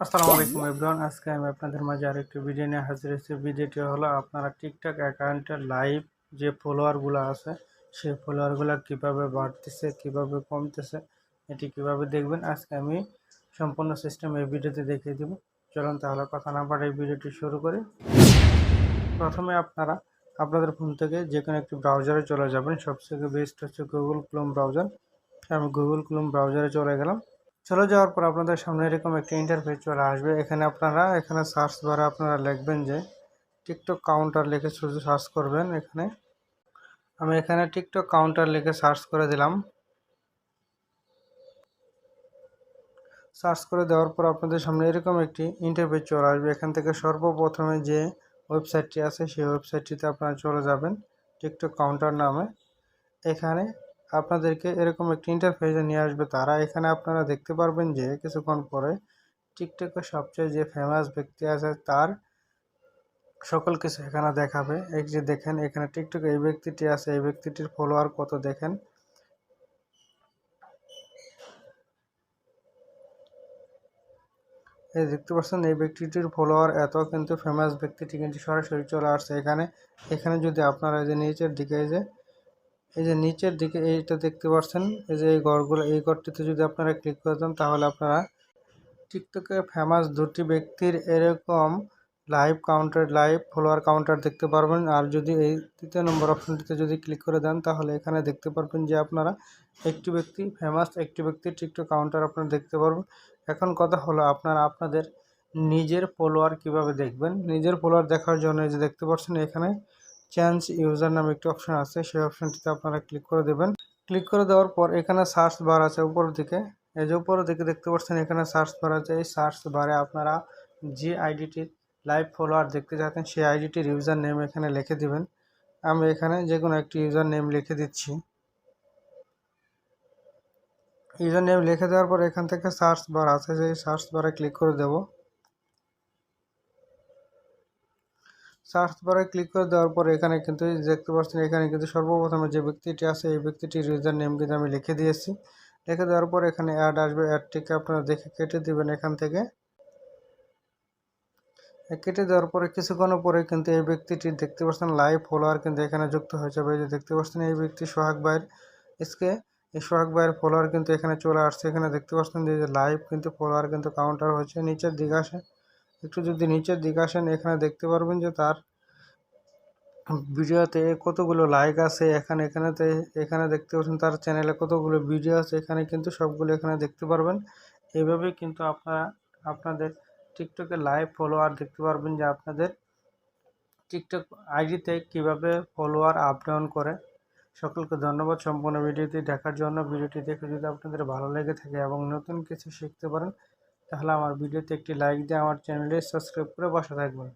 আসসালামু আলাইকুম এভরিওয়ান, আজকে আমি আপনাদের মাঝে আরেকটি ভিডিও নিয়ে হাজির হয়েছি। ভিডিওটি হলো আপনারা টিকটক অ্যাকাউন্টের লাইভ যে ফলোয়ারগুলো আছে, সেই ফলোয়ারগুলো কীভাবে বাড়তেছে, কীভাবে কমতেছে, এটি কীভাবে দেখবেন, আজকে আমি সম্পূর্ণ সিস্টেম এই ভিডিওতে দেখিয়ে দেব। চলুন তাহলে কথা না পারে এই ভিডিওটি শুরু করি। প্রথমে আপনারা আপনাদের ফোন থেকে যে কোনো একটি ব্রাউজারে চলে যাবেন। সবথেকে বেস্ট হচ্ছে গুগল ক্লোম ব্রাউজার আমি গুগল ক্লোম ব্রাউজারে চলে গেলাম। চলে যাওয়ার পর আপনাদের সামনে এরকম একটা ইন্টারফেস চলে আসবে। এখানে আপনারা, এখানে সার্চ বারে আপনারা লিখবেন যে টিকটক কাউন্টার লিখে শুধু সার্চ করবেন এখানে। আমি এখানে টিকটক কাউন্টার লিখে সার্চ করে দিলাম। সার্চ করে দেওয়ার পর আপনাদের সামনে এরকম একটি ইন্টারফেস চলে আসবে। এখান থেকে সর্বপ্রথমে যে ওয়েবসাইটটি আছে, সেই ওয়েবসাইটটিতে আপনারা চলে যাবেন। টিকটক কাউন্টার নামে। এখানে আপনাদেরকে এরকম একটি ইন্টারফেসে নিয়ে আসবে। তারা এখানে আপনারা দেখতে পারবেন যে কিছুক্ষণ পরে টিকটকের সবচেয়ে যে ফেমাস ব্যক্তি আছে, তার সকল কিছু এখানে দেখাবে। এই যে দেখেন, এখানে টিকটকে এই ব্যক্তিটি আছে, এই ব্যক্তিটির ফলোয়ার কত দেখেন? এই দেখতে পাচ্ছেন, এই ব্যক্তিটির ফলোয়ার এত, কিন্তু ফেমাস ব্যক্তিটি কিন্তু সরাসরি চলে আসছে এখানে। এখানে যদি আপনারা যে নিচের দিকে যে এই যে নিচের দিকে এইটা দেখতে পাচ্ছেন, এই যে এই ঘরগুলো, এই ঘরটিতে যদি আপনারা ক্লিক করে দেন তাহলে আপনারা টিকটকে ফেমাস দুটি ব্যক্তির এরকম live counter live follower counter দেখতে পারবেন। আর যদি এই তৃতীয় নম্বর অপশনটিতে যদি ক্লিক করে দেন তাহলে এখানে দেখতে পারবেন যে আপনারা একটি ব্যক্তি ফেমাস একটি ব্যক্তির টিকটক কাউন্টার আপনারা দেখতে পারবেন। এখন কথা হলো আপনারা আপনাদের নিজের ফলোয়ার কীভাবে দেখবেন? নিজের ফলোয়ার দেখার জন্য যে দেখতে পাচ্ছেন এখানে চেঞ্জ ইউজার নামে একটি অপশন আছে, সেই অপশনটিতে আপনারা ক্লিক করে দেবেন। ক্লিক করে দেওয়ার পর এখানে সার্চ বার আছে উপরের দিকে। এই যে উপরের দিকে দেখতে পাচ্ছেন, এখানে সার্চ বার আছে। এই সার্চ বারে আপনারা যে আইডিটির লাইভ ফলোয়ার দেখতে চাচ্ছেন সেই আইডিটির ইউজার নেম এখানে লিখে দিবেন। আমি এখানে যে কোনো একটি ইউজার নেম লিখে দিচ্ছি। ইউজার নেম লিখে দেওয়ার পর এখান থেকে সার্চ বার আছে, সেই সার্চ বারে ক্লিক করে দেবো। সার্চ বারে ক্লিক করে দেওয়ার পর এখানে কিন্তু দেখতে পাচ্ছেন, এখানে কিন্তু সর্বপ্রথমে যে ব্যক্তিটি আছে, এই ব্যক্তিটির ইউজার নেম কিন্তু আমি লিখে দিয়েছি। লিখে দেওয়ার পর এখানে অ্যাড আসবে অ্যাডটিকে আপনারা দেখে কেটে দিবেন এখান থেকে। কেটে দেওয়ার পরে কিছুক্ষণ পরে কিন্তু এই ব্যক্তিটি দেখতে পাচ্ছেন লাইভ ফলোয়ার কিন্তু এখানে যুক্ত হয়ে যাবে। যে দেখতে পাচ্ছেন, এই ব্যক্তি সোহাগ ভাইয়ের এসকে এই সোহাগ ভাইয়ের ফলোয়ার কিন্তু এখানে চলে আসছে। এখানে দেখতে পাচ্ছেন যে লাইভ কিন্তু ফলোয়ার কিন্তু কাউন্টার হয়েছে, নিচের দিকে আসে। একটু যদি নিচের দিকে আসেন, এখানে দেখতে পারবেন যে তার ভিডিওতে কতগুলো লাইক আছে, এখানে, এখানেতে, এখানে দেখতে পাচ্ছেন তার চ্যানেলে কতগুলো ভিডিও আছে, এখানে কিন্তু সবগুলো এখানে দেখতে পারবেন। এইভাবেই কিন্তু আপনারা, আপনাদের টিকটকে লাইভ ফলোয়ার দেখতে পারবেন যে আপনাদের টিকটক আইডিতে কীভাবে ফলোয়ার আপ ডাউন করে। সকলকে ধন্যবাদ সম্পূর্ণ ভিডিওটি দেখার জন্য। ভিডিওটি দেখে যদি আপনাদের ভালো লেগে থাকে এবং নতুন কিছু শিখতে পারেন তাহলে আমার ভিডিওতে একটি লাইক দিয়ে আমার চ্যানেলটি সাবস্ক্রাইব করে বসা থাকবেন।